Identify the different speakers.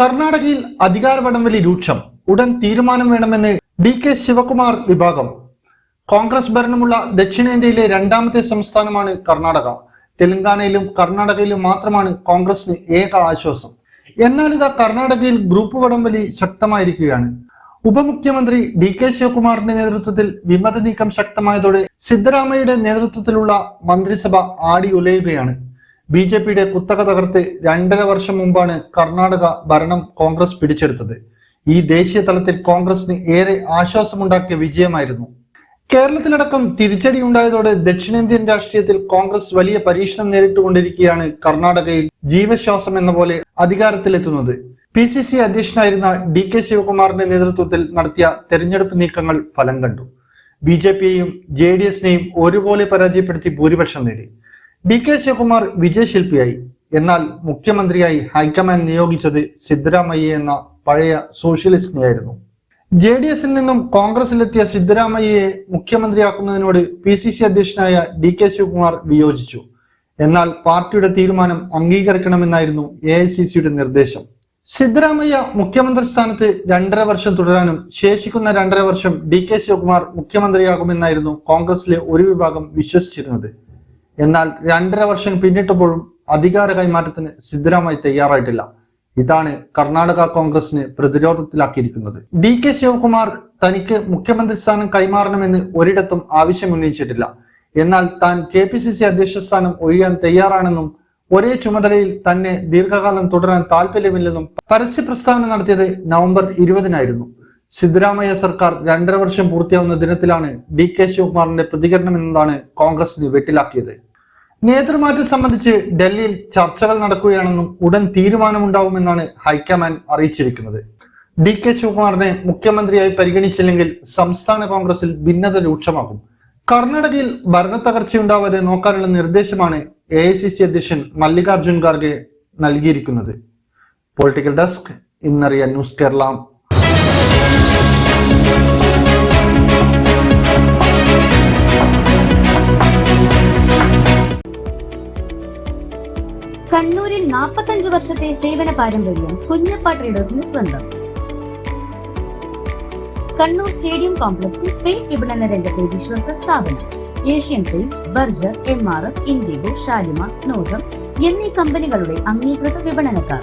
Speaker 1: കർണാടകയിൽ അധികാര വടംവലി രൂക്ഷം. ഉടൻ തീരുമാനം വേണമെന്ന് ഡി കെ ശിവകുമാർ വിഭാഗം. കോൺഗ്രസ് ഭരണമുള്ള ദക്ഷിണേന്ത്യയിലെ രണ്ടാമത്തെ സംസ്ഥാനമാണ് കർണാടക. തെലങ്കാനയിലും കർണാടകയിലും മാത്രമാണ് കോൺഗ്രസിന് ഏക ആശ്വാസം. എന്നാൽ ഇതാ കർണാടകയിൽ ഗ്രൂപ്പ് വടംവലി ശക്തമായിരിക്കുകയാണ്. ഉപമുഖ്യമന്ത്രി ഡി കെ ശിവകുമാറിന്റെ നേതൃത്വത്തിൽ വിമത നീക്കം ശക്തമായതോടെ സിദ്ധരാമയ്യയുടെ നേതൃത്വത്തിലുള്ള മന്ത്രിസഭ ആടി ഉലയുകയാണ് ബി ജെ പിയുടെ കുത്തക തകർത്ത് രണ്ടര വർഷം മുമ്പാണ് കർണാടക ഭരണം കോൺഗ്രസ് പിടിച്ചെടുത്തത്. ഈ ദേശീയ തലത്തിൽ കോൺഗ്രസിന് ഏറെ ആശ്വാസമുണ്ടാക്കിയ വിജയമായിരുന്നു. കേരളത്തിലടക്കം തിരിച്ചടി ഉണ്ടായതോടെ ദക്ഷിണേന്ത്യൻ രാഷ്ട്രീയത്തിൽ കോൺഗ്രസ് വലിയ പരീക്ഷണം നേരിട്ടുകൊണ്ടിരിക്കുകയാണ് കർണാടകയിൽ ജീവശ്വാസം എന്ന പോലെ അധികാരത്തിലെത്തുന്നത്. പി സി സി അധ്യക്ഷനായിരുന്ന ഡി കെ ശിവകുമാറിന്റെ നേതൃത്വത്തിൽ നടത്തിയ തെരഞ്ഞെടുപ്പ് നീക്കങ്ങൾ ഫലം കണ്ടു. ബി ജെ പിയെയും ജെ ഡി എസിനെയും ഒരുപോലെ പരാജയപ്പെടുത്തി ഭൂരിപക്ഷം നേടി. ഡി കെ ശിവകുമാർ വിജയശില്പിയായി. എന്നാൽ മുഖ്യമന്ത്രിയായി ഹൈക്കമാൻഡ് നിയോഗിച്ചത് സിദ്ധരാമയ്യ എന്ന പഴയ സോഷ്യലിസ്റ്റിനെയായിരുന്നു. ജെ ഡി എസിൽ നിന്നും കോൺഗ്രസിലെത്തിയ സിദ്ധരാമയ്യയെ മുഖ്യമന്ത്രിയാക്കുന്നതിനോട് പി സി സി അധ്യക്ഷനായ ഡി കെ ശിവകുമാർ വിയോജിച്ചു. എന്നാൽ പാർട്ടിയുടെ തീരുമാനം അംഗീകരിക്കണമെന്നായിരുന്നു എ ഐ സി സിയുടെ നിർദ്ദേശം. സിദ്ധരാമയ്യ മുഖ്യമന്ത്രി സ്ഥാനത്ത് രണ്ടര വർഷം തുടരാനും ശേഷിക്കുന്ന രണ്ടര വർഷം ഡി കെ ശിവകുമാർ മുഖ്യമന്ത്രിയാകുമെന്നായിരുന്നു കോൺഗ്രസിലെ ഒരു വിഭാഗം വിശ്വസിച്ചിരുന്നത്. എന്നാൽ രണ്ടര വർഷം പിന്നിട്ടപ്പോഴും അധികാര കൈമാറ്റത്തിന് സിദ്ധരാമായി തയ്യാറായിട്ടില്ല. ഇതാണ് കർണാടക കോൺഗ്രസിനെ പ്രതിരോധത്തിലാക്കിയിരിക്കുന്നത്. ഡി കെ ശിവകുമാർ തനിക്ക് മുഖ്യമന്ത്രി സ്ഥാനം കൈമാറണമെന്ന് ഒരിടത്തും ആവശ്യം ഉന്നയിച്ചിട്ടില്ല എന്നാൽ താൻ കെ പി സി സി അധ്യക്ഷ സ്ഥാനം ഒഴിയാൻ തയ്യാറാണെന്നും ഒരേ ചുമതലയിൽ തന്നെ ദീർഘകാലം തുടരാൻ താല്പര്യമില്ലെന്നും പരസ്യ പ്രസ്താവന നടത്തിയത് നവംബർ ഇരുപതിനായിരുന്നു. സിദ്ധരാമയ്യ സർക്കാർ രണ്ടര വർഷം പൂർത്തിയാവുന്ന ദിനത്തിലാണ് ഡി കെ ശിവകുമാറിന്റെ പ്രതികരണം എന്നതാണ് കോൺഗ്രസിന് വെട്ടിലാക്കിയത്. നേതൃമാറ്റം സംബന്ധിച്ച് ഡൽഹിയിൽ ചർച്ചകൾ നടക്കുകയാണെന്നും ഉടൻ തീരുമാനമുണ്ടാവുമെന്നാണ് ഹൈക്കമാൻഡ് അറിയിച്ചിരിക്കുന്നത്. ഡി കെ ശിവകുമാറിനെ മുഖ്യമന്ത്രിയായി പരിഗണിച്ചില്ലെങ്കിൽ സംസ്ഥാന കോൺഗ്രസിൽ ഭിന്നത രൂക്ഷമാകും. കർണാടകയിൽ ഭരണത്തകർച്ചയുണ്ടാവാതെ നോക്കാനുള്ള നിർദ്ദേശമാണ് എ ഐ സി സി അധ്യക്ഷൻ മല്ലികാർജുൻ ഖാർഗെ നൽകിയിരിക്കുന്നത്. പൊളിറ്റിക്കൽ ഡെസ്ക് ഇന്നറിയ ന്യൂസ് കേരള.
Speaker 2: കണ്ണൂരിൽ നാൽപ്പത്തഞ്ചു വർഷത്തെ സേവന പാരമ്പര്യം കുഞ്ഞപ്പ ട്രേഡേഴ്സിന് സ്വന്തം. കണ്ണൂർ സ്റ്റേഡിയം കോംപ്ലക്സിൽ പെയിന്റ് വിപണന രംഗത്തെ വിശ്വസ്ത സ്ഥാപനം. Asian paints Berger M R F Indigo Shalimar Snowcem എന്നീ കമ്പനികളുടെ അംഗീകൃത വിപണനക്കാർ.